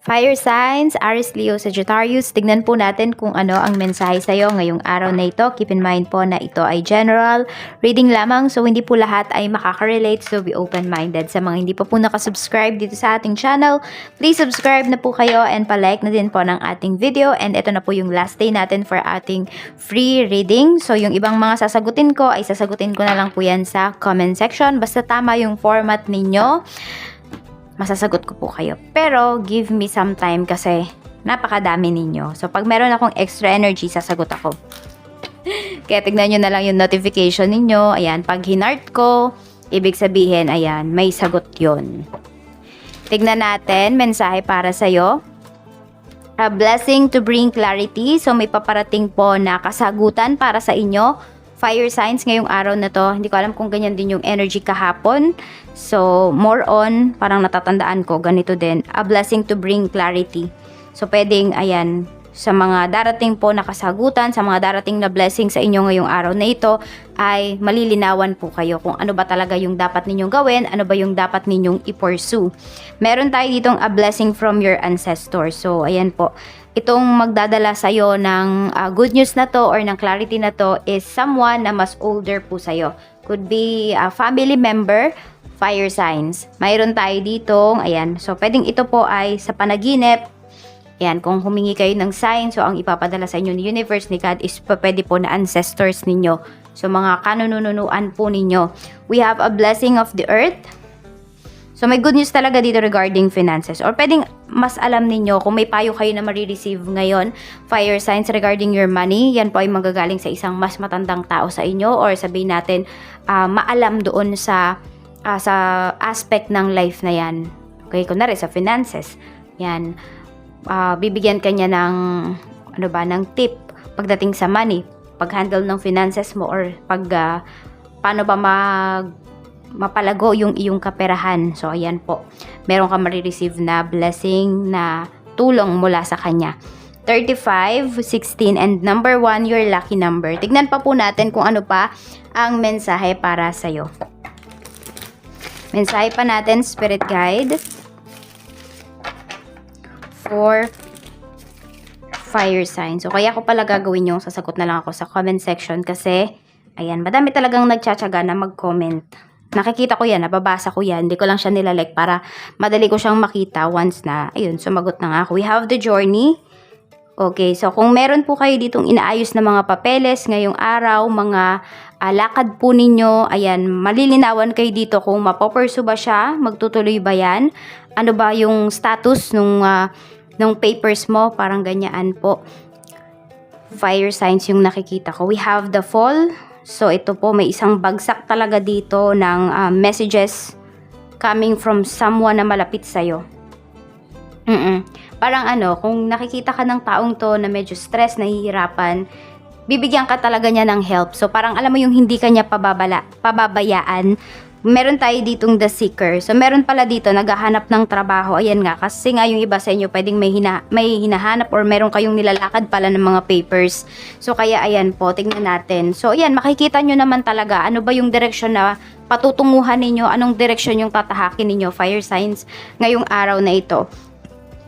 Fire signs, Aries, Leo, Sagittarius, tignan po natin kung ano ang mensahe sa iyo ngayong araw na ito. Keep in mind po na ito ay general reading lamang so hindi po lahat ay makaka-relate so be open-minded. Sa mga hindi pa po nakasubscribe dito sa ating channel, please subscribe na po kayo and palike na din po ng ating video and ito na po yung last day natin for ating free reading. So yung ibang mga sasagutin ko ay sasagutin ko na lang po yan sa comment section. Basta tama yung format ninyo masasagot ko po kayo. Pero, give me some time kasi napakadami ninyo. So, pag meron akong extra energy, sasagot ako. Kaya tignan nyo na lang yung notification ninyo. Ayan, pag hinart ko, ibig sabihin, ayan, may sagot yon. Tignan natin, mensahe para sa'yo. A blessing to bring clarity. So, may paparating po na kasagutan para sa inyo fire signs ngayong araw na to. Hindi ko alam kung ganyan din yung energy kahapon. So, more on, parang natatandaan ko, ganito din. A blessing to bring clarity. So, pwedeng, ayan, sa mga darating po na kasagutan, sa mga darating na blessing sa inyo ngayong araw na ito, ay malilinawan po kayo kung ano ba talaga yung dapat ninyong gawin, ano ba yung dapat ninyong i-pursue. Meron tayo ditong a blessing from your ancestors. So, ayan po itong magdadala sa iyo ng uh, good news na to or ng clarity na to is someone na mas older po sa iyo. Could be a family member, fire signs. Mayroon tayo dito, ayan. So, pwedeng ito po ay sa panaginip. Ayan, kung humingi kayo ng sign, so ang ipapadala sa inyo ni universe ni God is pwede po na ancestors ninyo. So, mga kanununuan po ninyo. We have a blessing of the earth. So, may good news talaga dito regarding finances. Or pwedeng mas alam ninyo kung may payo kayo na marireceive ngayon, fire signs regarding your money, yan po ay magagaling sa isang mas matandang tao sa inyo or sabihin natin, uh, maalam doon sa, uh, sa aspect ng life na yan. Okay, kunwari sa finances. Yan. Uh, bibigyan kanya ng, ano ba, ng tip pagdating sa money, pag-handle ng finances mo or pag, uh, paano ba mag mapalago yung iyong kaperahan. So, ayan po. Meron ka marireceive na blessing na tulong mula sa kanya. 35, 16, and number 1, your lucky number. Tignan pa po natin kung ano pa ang mensahe para sa'yo. Mensahe pa natin, Spirit Guide. For fire sign. So, kaya ko pala gagawin yung sasagot na lang ako sa comment section kasi, ayan, madami talagang nagtsatsaga na mag-comment nakikita ko yan, nababasa ko yan, hindi ko lang siya nilalike para madali ko siyang makita once na, ayun, sumagot na nga ako. We have the journey. Okay, so kung meron po kayo ditong inaayos na mga papeles ngayong araw, mga uh, po ninyo, ayan, malilinawan kayo dito kung mapopursu ba siya, magtutuloy ba yan, ano ba yung status nung, uh, nung papers mo, parang ganyan po. Fire signs yung nakikita ko. We have the fall, So ito po may isang bagsak talaga dito ng uh, messages coming from someone na malapit sa iyo. Mm Parang ano, kung nakikita ka ng taong to na medyo stress, nahihirapan, bibigyan ka talaga niya ng help. So parang alam mo yung hindi kanya pababala, pababayaan meron tayo ditong the seeker. So, meron pala dito, naghahanap ng trabaho. Ayan nga, kasi nga yung iba sa inyo, pwedeng may, hina, may hinahanap or meron kayong nilalakad pala ng mga papers. So, kaya ayan po, tingnan natin. So, ayan, makikita nyo naman talaga ano ba yung direction na patutunguhan ninyo, anong direction yung tatahakin ninyo, fire signs, ngayong araw na ito.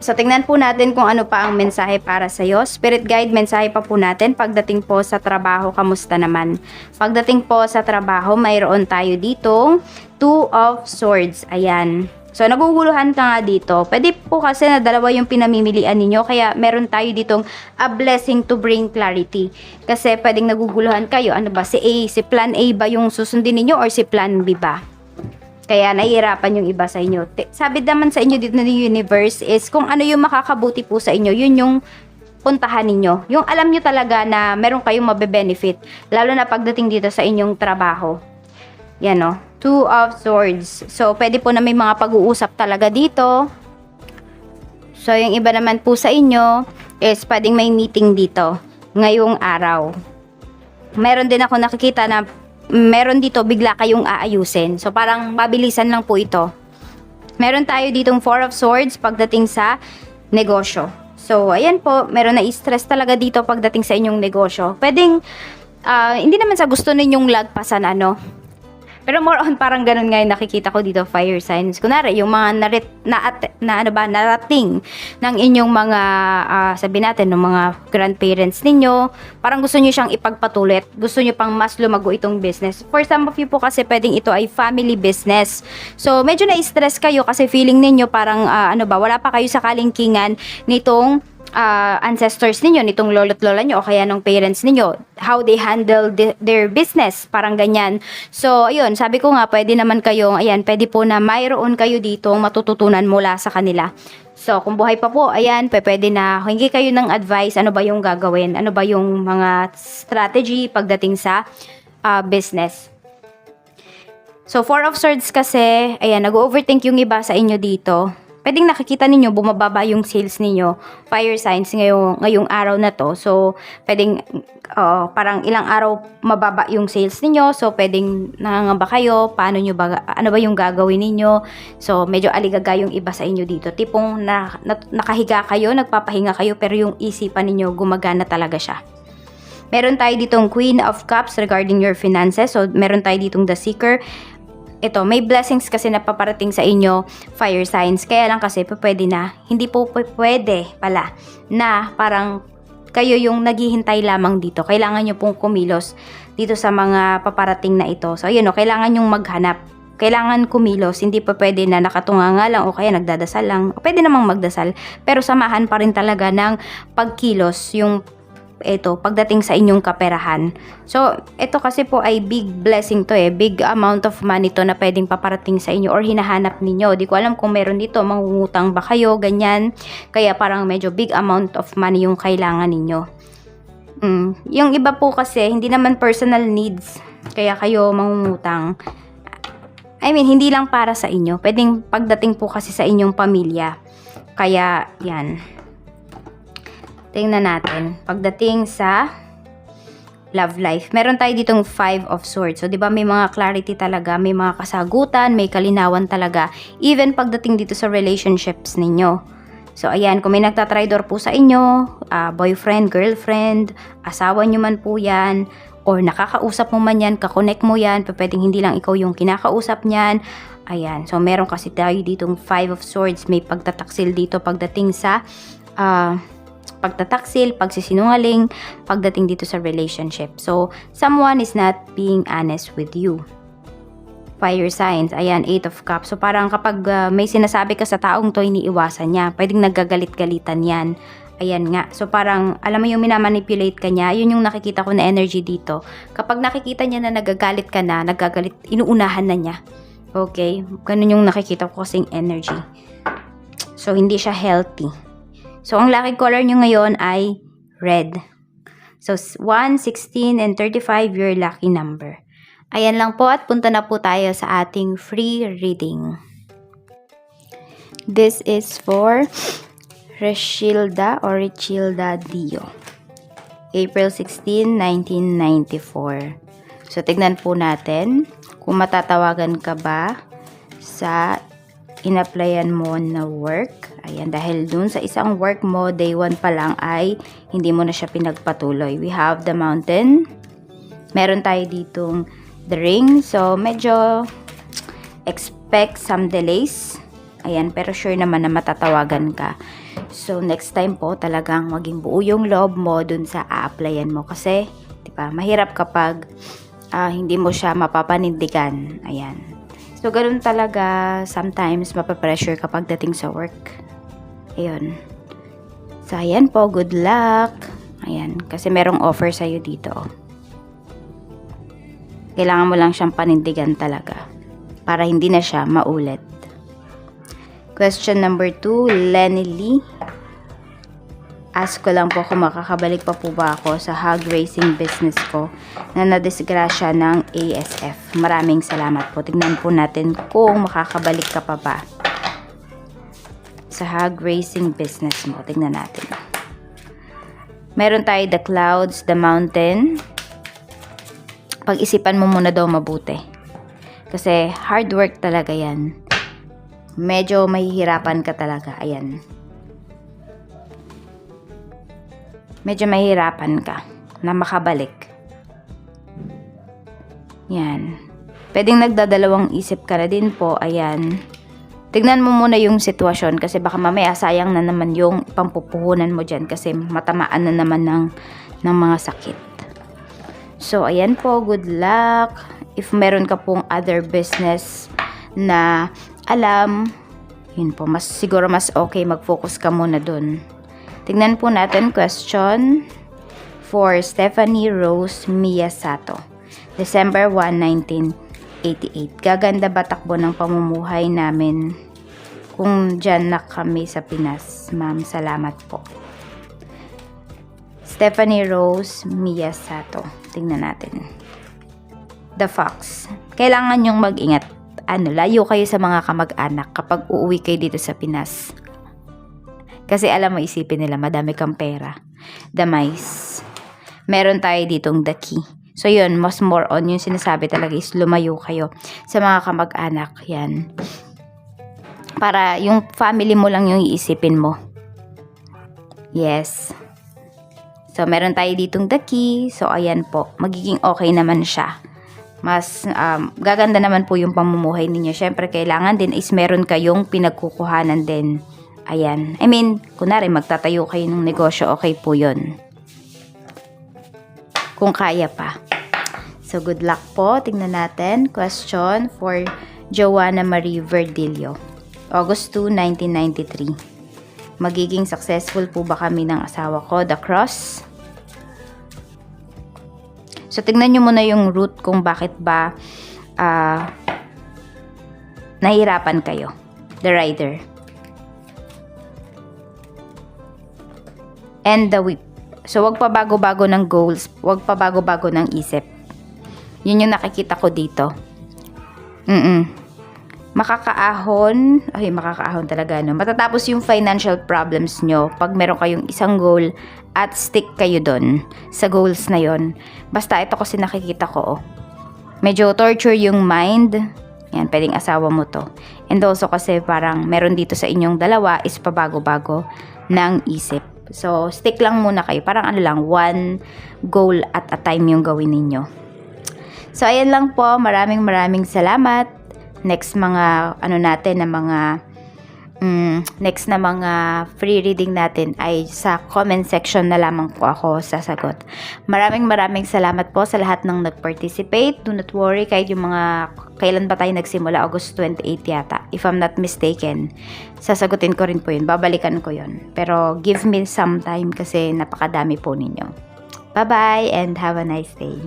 So, tingnan po natin kung ano pa ang mensahe para sa iyo. Spirit guide, mensahe pa po natin. Pagdating po sa trabaho, kamusta naman? Pagdating po sa trabaho, mayroon tayo dito, Two of Swords. Ayan. So, naguguluhan ka nga dito. Pwede po kasi na dalawa yung pinamimilian ninyo. Kaya, meron tayo ditong a blessing to bring clarity. Kasi, pwedeng naguguluhan kayo. Ano ba? Si A, si plan A ba yung susundin ninyo or si plan B ba? Kaya nahihirapan yung iba sa inyo. Sabi naman sa inyo dito ng universe is kung ano yung makakabuti po sa inyo, yun yung puntahan ninyo. Yung alam nyo talaga na meron kayong mabe-benefit. Lalo na pagdating dito sa inyong trabaho. Yan o. Two of Swords. So, pwede po na may mga pag-uusap talaga dito. So, yung iba naman po sa inyo is pwedeng may meeting dito ngayong araw. Meron din ako nakikita na meron dito bigla kayong aayusin. So parang mabilisan lang po ito. Meron tayo ditong Four of Swords pagdating sa negosyo. So ayan po, meron na stress talaga dito pagdating sa inyong negosyo. Pwedeng uh, hindi naman sa gusto ninyong lagpasan ano. Pero more on parang ganun nga yung nakikita ko dito, fire signs. Kunwari, yung mga narit, na, na, ano ba, narating ng inyong mga, ah, sabi natin, ng mga grandparents ninyo, parang gusto nyo siyang ipagpatuloy at gusto nyo pang mas lumago itong business. For some of you po kasi pwedeng ito ay family business. So, medyo na-stress kayo kasi feeling ninyo parang, ah, ano ba, wala pa kayo sa kalingkingan nitong uh, ancestors ninyo, nitong lolo't lola nyo o kaya ng parents ninyo, how they handle the- their business, parang ganyan. So, ayun, sabi ko nga, pwede naman kayo, ayan, pwede po na mayroon kayo dito matututunan mula sa kanila. So, kung buhay pa po, ayan, pwede na hingi kayo ng advice, ano ba yung gagawin, ano ba yung mga strategy pagdating sa uh, business. So, Four of Swords kasi, ayan, nag-overthink yung iba sa inyo dito. Pwedeng nakikita ninyo, bumababa yung sales ninyo, fire signs ngayong, ngayong araw na to. So, pwedeng, uh, parang ilang araw mababa yung sales ninyo. So, pwedeng nangangamba kayo, paano nyo ba, ano ba yung gagawin ninyo. So, medyo aligaga yung iba sa inyo dito. Tipong na, na, nakahiga kayo, nagpapahinga kayo, pero yung isipan ninyo, gumagana talaga siya. Meron tayo ditong Queen of Cups regarding your finances. So, meron tayo ditong The Seeker ito, may blessings kasi na paparating sa inyo, fire signs. Kaya lang kasi pwede na, hindi po pwede pala na parang kayo yung naghihintay lamang dito. Kailangan nyo pong kumilos dito sa mga paparating na ito. So, ayun o, kailangan yung maghanap. Kailangan kumilos, hindi pa pwede na nakatunga nga lang o kaya nagdadasal lang. Pwede namang magdasal, pero samahan pa rin talaga ng pagkilos yung ito pagdating sa inyong kaperahan. So, ito kasi po ay big blessing to eh. Big amount of money to na pwedeng paparating sa inyo or hinahanap ninyo. Di ko alam kung meron dito, mangungutang ba kayo, ganyan. Kaya parang medyo big amount of money yung kailangan ninyo. Mm. Yung iba po kasi, hindi naman personal needs. Kaya kayo mangungutang. I mean, hindi lang para sa inyo. Pwedeng pagdating po kasi sa inyong pamilya. Kaya, yan. Tingnan natin. Pagdating sa love life. Meron tayo ditong five of swords. So, di ba may mga clarity talaga, may mga kasagutan, may kalinawan talaga. Even pagdating dito sa relationships ninyo. So, ayan, kung may nagtatridor po sa inyo, ah, boyfriend, girlfriend, asawa nyo man po yan, or nakakausap mo man yan, kakonect mo yan, pwedeng hindi lang ikaw yung kinakausap niyan. Ayan, so meron kasi tayo ditong five of swords, may pagtataksil dito pagdating sa ah, pagtataksil, pagsisinungaling, pagdating dito sa relationship. So, someone is not being honest with you. Fire signs, ayan, eight of cups. So, parang kapag uh, may sinasabi ka sa taong to, iniiwasan niya. Pwedeng nagagalit-galitan yan. Ayan nga. So, parang, alam mo yung minamanipulate ka niya, yun yung nakikita ko na energy dito. Kapag nakikita niya na nagagalit ka na, nagagalit, inuunahan na niya. Okay? Ganun yung nakikita ko kasing energy. So, hindi siya healthy. So, ang lucky color nyo ngayon ay red. So, 1, 16, and 35 your lucky number. Ayan lang po at punta na po tayo sa ating free reading. This is for Reshilda or Richilda Dio. April 16, 1994. So, tignan po natin kung matatawagan ka ba sa in-applyan mo na work. Ayan, dahil dun sa isang work mo, day 1 pa lang ay hindi mo na siya pinagpatuloy. We have the mountain. Meron tayo ditong the ring. So, medyo expect some delays. Ayan, pero sure naman na matatawagan ka. So, next time po, talagang maging buo yung loob mo dun sa a-applyan mo. Kasi, di ba, mahirap kapag ah, hindi mo siya mapapanindigan. Ayan. So, ganun talaga sometimes mapapressure kapag dating sa work. Ayun. So, ayan po. Good luck. Ayan. Kasi merong offer sa'yo dito. Kailangan mo lang siyang panindigan talaga. Para hindi na siya maulit. Question number 2, Lenny Lee. Ask ko lang po kung makakabalik pa po ba ako sa hog racing business ko na nadisgrasya ng ASF. Maraming salamat po. Tignan po natin kung makakabalik ka pa ba sa hog racing business mo. Tignan natin. Meron tayo the clouds, the mountain. Pag-isipan mo muna daw mabuti. Kasi hard work talaga yan. Medyo mahihirapan ka talaga. Ayan. Medyo mahirapan ka na makabalik. Yan. pwedeng nagdadalawang isip ka na din po. Ayan. Tignan mo muna yung sitwasyon kasi baka mamaya sayang na naman yung pampupuhunan mo dyan kasi matamaan na naman ng, ng mga sakit. So, ayan po. Good luck. If meron ka pong other business na alam, yun po, mas siguro mas okay mag-focus ka muna dun. Tignan po natin question for Stephanie Rose Miyasato. December 1, 1988. Gaganda ba takbo ng pamumuhay namin kung dyan na kami sa Pinas? Ma'am, salamat po. Stephanie Rose Miyasato. Tingnan natin. The Fox. Kailangan yung mag-ingat. Ano, layo kayo sa mga kamag-anak kapag uuwi kayo dito sa Pinas. Kasi alam mo, isipin nila, madami kang pera. Mice. Meron tayo ditong The Key. So, yun, mas more on yung sinasabi talaga is lumayo kayo sa mga kamag-anak. Yan. Para yung family mo lang yung iisipin mo. Yes. So, meron tayo ditong The Key. So, ayan po. Magiging okay naman siya. Mas um, gaganda naman po yung pamumuhay ninyo. Siyempre, kailangan din is meron kayong pinagkukuhanan din. Ayan. I mean, kunwari, magtatayo kayo ng negosyo, okay po yun. Kung kaya pa. So, good luck po. Tingnan natin. Question for Joanna Marie Verdillo. August 2, 1993. Magiging successful po ba kami ng asawa ko? The Cross. So, tignan nyo muna yung root kung bakit ba ah, nahihirapan kayo. The Rider. And the Whip. So, wag pa bago-bago ng goals. Wag pa bago-bago ng isip. Yun yung nakikita ko dito. Mm Makakaahon, ay makakaahon talaga no. Matatapos yung financial problems nyo pag meron kayong isang goal at stick kayo doon sa goals na yon. Basta ito kasi nakikita ko oh. Medyo torture yung mind. Yan, pwedeng asawa mo to. And also kasi parang meron dito sa inyong dalawa is pabago-bago ng isip. So, stick lang muna kayo. Parang ano lang, one goal at a time yung gawin ninyo. So, ayan lang po. Maraming maraming salamat. Next mga, ano natin, na mga, mm, next na mga free reading natin ay sa comment section na lamang po ako sasagot. Maraming maraming salamat po sa lahat ng nag-participate. Do not worry, kahit yung mga, kailan ba tayo nagsimula? August 28 yata, if I'm not mistaken. Sasagutin ko rin po yun. Babalikan ko yun. Pero give me some time kasi napakadami po ninyo. Bye-bye and have a nice day.